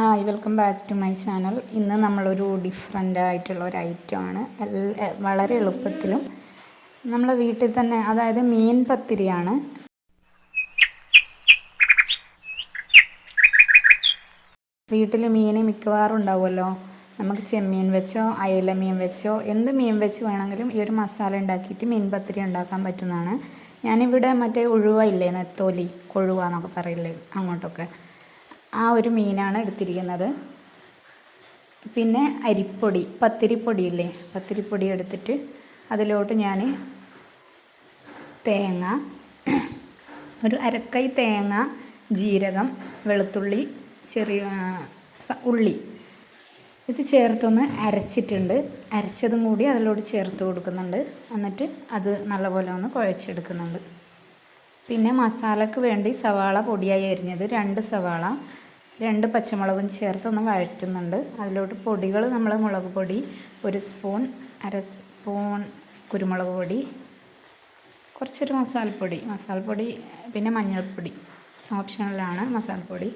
Hi welcome back to my channel ഇന്ന് നമ്മളൊരു different ആയിട്ടുള്ള ഒരു ആണ്. വളരെ എളുപ്പത്തിലും. നമ്മളെ വീട്ടിൽ തന്നെ അതായത് മീൻ പത്തിരിയാണ്. വീട്ടിൽ മീൻ മിക്കവാറും ഉണ്ടാവുമല്ലോ? നമുക്ക് ചെമ്മീൻ വെച്ചോ അയല മീൻ വെച്ചോ എന്ത് മീൻ വെച്ച് വേണമെങ്കിലും ഈ ഒരു മസാല ഉണ്ടാക്കിയിട്ട് മീൻ പത്തിരി ഉണ്ടാക്കാൻ പറ്റുന്നതാണ്. ഞാനിവിടെ മറ്റേ ഉഴുവ ഇല്ലേ നെത്തോലി കൊഴുവ എന്നൊക്കെ പറയില്ലേ അങ്ങോട്ടൊക്കെ. ആ ഒരു മീനാണ് എടുത്തിരിക്കുന്നത്. പിന്നെ അരിപ്പൊടി പത്തിരിപ്പൊടി ഇല്ലേ പത്തിരിപ്പൊടി എടുത്തിട്ട് അതിലോട്ട് ഞാൻ തേങ്ങ ഒരു അരക്കൈ തേങ്ങ ജീരകം വെളുത്തുള്ളി ചെറിയ ഉള്ളി. ഇത് ചേർത്തൊന്ന് അരച്ചിട്ടുണ്ട്. അരച്ചതും കൂടി അതിലോട്ട് ചേർത്ത് കൊടുക്കുന്നുണ്ട്. എന്നിട്ട് അത് നല്ലപോലെ ഒന്ന് കുഴച്ചെടുക്കുന്നുണ്ട്. പിന്നെ മസാലയ്ക്ക് വേണ്ടി സവാള പൊടിയായി അരിഞ്ഞത് രണ്ട് സവാള. രണ്ട് പച്ചമുളകും ചേർത്ത് ഒന്ന് വഴറ്റുന്നുണ്ട്. അതിലോട്ട് പൊടികൾ നമ്മൾ മുളക് പൊടി ഒരു സ്പൂൺ അര സ്പൂൺ കുരുമുളക് പൊടി കുറച്ചൊരു മസാലപ്പൊടി. മസാലപ്പൊടി പിന്നെ മഞ്ഞൾപ്പൊടി ഓപ്ഷണലാണ് മസാലപ്പൊടി.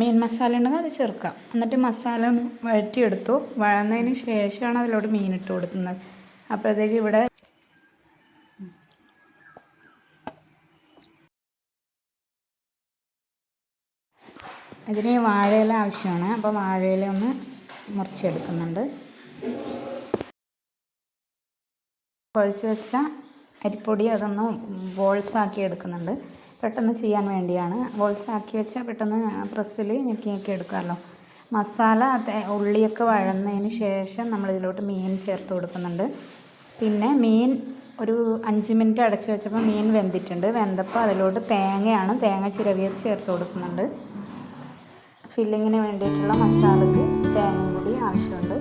മീൻ മസാല ഉണ്ടെങ്കിൽ അത് ചേർക്കാം. എന്നിട്ട് മസാല വഴറ്റിയെടുത്തു. വഴന്നതിന് ശേഷമാണ് അതിലോട്ട് മീൻ ഇട്ട് കൊടുക്കുന്നത്. അപ്പോഴത്തേക്ക് ഇവിടെ ഇതിന് വാഴയില ആവശ്യമാണ്. അപ്പോൾ വാഴയില ഒന്ന് മുറിച്ചെടുക്കുന്നുണ്ട്. കുഴച്ച് വെച്ച അരിപ്പൊടി അതൊന്ന് ബോൾസാക്കി എടുക്കുന്നുണ്ട്. പെട്ടെന്ന് ചെയ്യാൻ വേണ്ടിയാണ്. ബോൾസാക്കി വെച്ചാൽ പെട്ടെന്ന് പ്രസ്സിൽ ഞെക്കി ഞെക്കി എടുക്കാമല്ലോ. മസാല ഉള്ളിയൊക്കെ വഴന്നതിന് ശേഷം നമ്മൾ ഇതിലോട്ട് മീൻ ചേർത്ത് കൊടുക്കുന്നുണ്ട്. പിന്നെ മീൻ ഒരു അഞ്ച് മിനിറ്റ് അടച്ച് വെച്ചപ്പോൾ മീൻ വെന്തിട്ടുണ്ട്. വെന്തപ്പോൾ അതിലോട്ട് തേങ്ങയാണ്. തേങ്ങ ചിരവിയത് ചേർത്ത് കൊടുക്കുന്നുണ്ട്. ഫില്ലിങ്ങിന് വേണ്ടിയിട്ടുള്ള മസാലക്ക് തേങ്ങയും കൂടി ആവശ്യമുണ്ട്.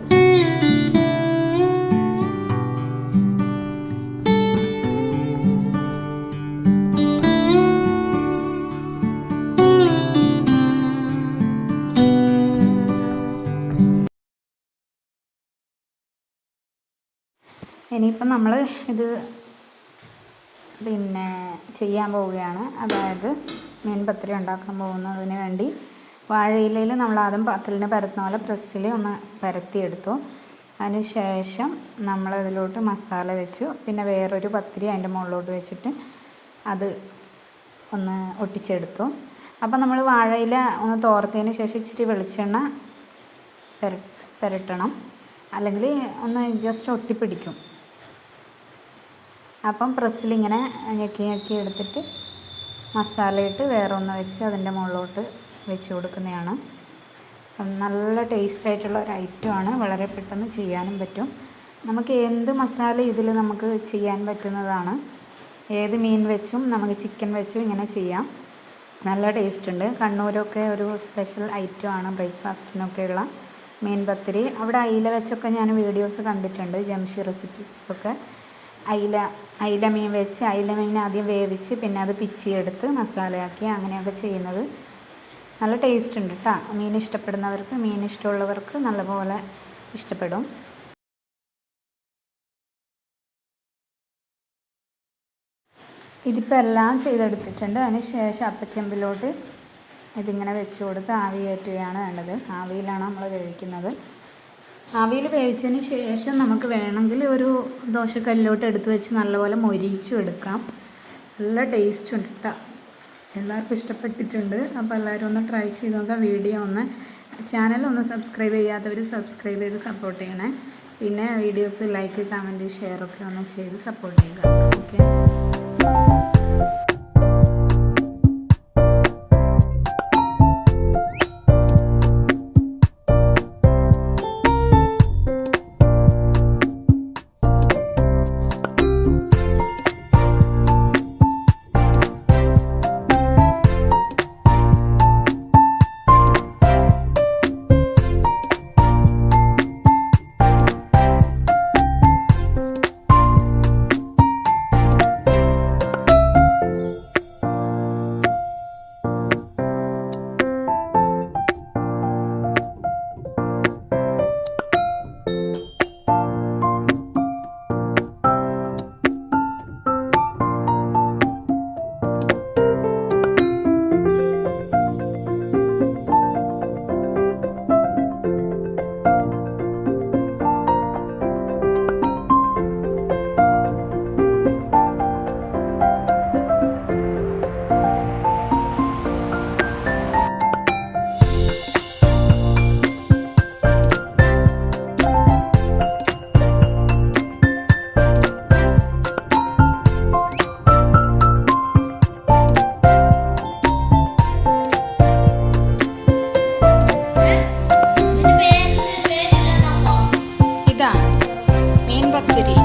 ഇനിയിപ്പം നമ്മൾ ഇത് പിന്നെ ചെയ്യാൻ പോവുകയാണ്. അതായത് മീൻ പത്തിരി ഉണ്ടാക്കാൻ പോകുന്നതിന് വേണ്ടി വാഴയിലയിൽ നമ്മൾ ആദ്യം പത്തലിന് പരത്തുന്ന പോലെ പ്രസ്സിൽ ഒന്ന് പരത്തിയെടുത്തു. അതിന് ശേഷം നമ്മൾ അതിലോട്ട് മസാല വെച്ചു. പിന്നെ വേറൊരു പത്തിരി അതിന്റെ മുകളിലോട്ട് വെച്ചിട്ട് അത് ഒന്ന് ഒട്ടിച്ചെടുത്തു. അപ്പം നമ്മൾ വാഴയില ഒന്ന് തോർത്തതിന് ശേഷം ഇച്ചിരി വെളിച്ചെണ്ണ പെര പെരട്ടണം. അല്ലെങ്കിൽ ഒന്ന് ജസ്റ്റ് ഒട്ടിപ്പിടിക്കും. അപ്പം പ്രസ്സിലിങ്ങനെ ഞെക്കി ഞെക്കി എടുത്തിട്ട് മസാലയിട്ട് വേറെ ഒന്ന് വെച്ച് അതിന്റെ മുകളിലോട്ട് വെച്ച് കൊടുക്കുന്നതാണ്. നല്ല ടേസ്റ്റ് ആയിട്ടുള്ള ഒരു ഐറ്റമാണ് വളരെ പെട്ടെന്ന് ചെയ്യാനും പറ്റും. നമുക്ക് എന്ത് മസാല ഇതിൽ നമുക്ക് ചെയ്യാൻ പറ്റുന്നതാണ്. ഏത് മീൻ വെച്ചും നമുക്ക് ചിക്കൻ വെച്ചും ഇങ്ങനെ ചെയ്യാം. നല്ല ടേസ്റ്റ് ഉണ്ട്. കണ്ണൂരൊക്കെ ഒരു സ്പെഷ്യൽ ഐറ്റമാണ് ബ്രേക്ക്ഫാസ്റ്റിനൊക്കെയുള്ള മീൻ പത്തിരി. അവിടെ അയില വെച്ചൊക്കെ ഞാൻ വീഡിയോസ് കണ്ടിട്ടുണ്ട്. ജംഷി റെസിപ്പീസ് ഒക്കെ. അയില അയില മീൻ വെച്ച് അയില മീൻ ആദ്യം വേവിച്ച് പിന്നെ അത് പിച്ചിയെടുത്ത് മസാലയാക്കി അങ്ങനെയൊക്കെ ചെയ്യുന്നത്. നല്ല ടേസ്റ്റ് ഉണ്ട് കേട്ടോ മീൻ ഇഷ്ടപ്പെടുന്നവർക്ക് മീൻ ഇഷ്ടമുള്ളവർക്ക് നല്ലപോലെ ഇഷ്ടപ്പെടും. ഇതിപ്പോൾ എല്ലാം ചെയ്തെടുത്തിട്ടുണ്ട്. അതിന് ശേഷം അപ്പച്ചെമ്പിലോട്ട് ഇതിങ്ങനെ വെച്ച് കൊടുത്ത് ആവി കയറ്റുകയാണ് വേണ്ടത്. ആവിയിലാണ് നമ്മൾ വേവിക്കുന്നത്. ആവിയിൽ വേവിച്ചതിന് ശേഷം നമുക്ക് വേണമെങ്കിൽ ഒരു ദോശക്കല്ലിലോട്ട് എടുത്ത് വെച്ച് നല്ലപോലെ മൊരിയിച്ചും എടുക്കാം. നല്ല ടേസ്റ്റ് ഉണ്ട് കേട്ടോ എല്ലാവർക്കും ഇഷ്ടപ്പെട്ടിട്ടുണ്ട്. അപ്പോൾ എല്ലാവരും ഒന്ന് ട്രൈ ചെയ്ത് നോക്കുക വീഡിയോ ഒന്ന്. ചാനൽ ഒന്ന് സബ്സ്ക്രൈബ് ചെയ്യാത്തവർ സബ്സ്ക്രൈബ് ചെയ്ത് സപ്പോർട്ട് ചെയ്യണേ. പിന്നെ വീഡിയോസ് ലൈക്ക് കമന്റ് ഷെയർ ഒക്കെ ഒന്ന് ചെയ്ത് സപ്പോർട്ട് ചെയ്യുക. Okay City.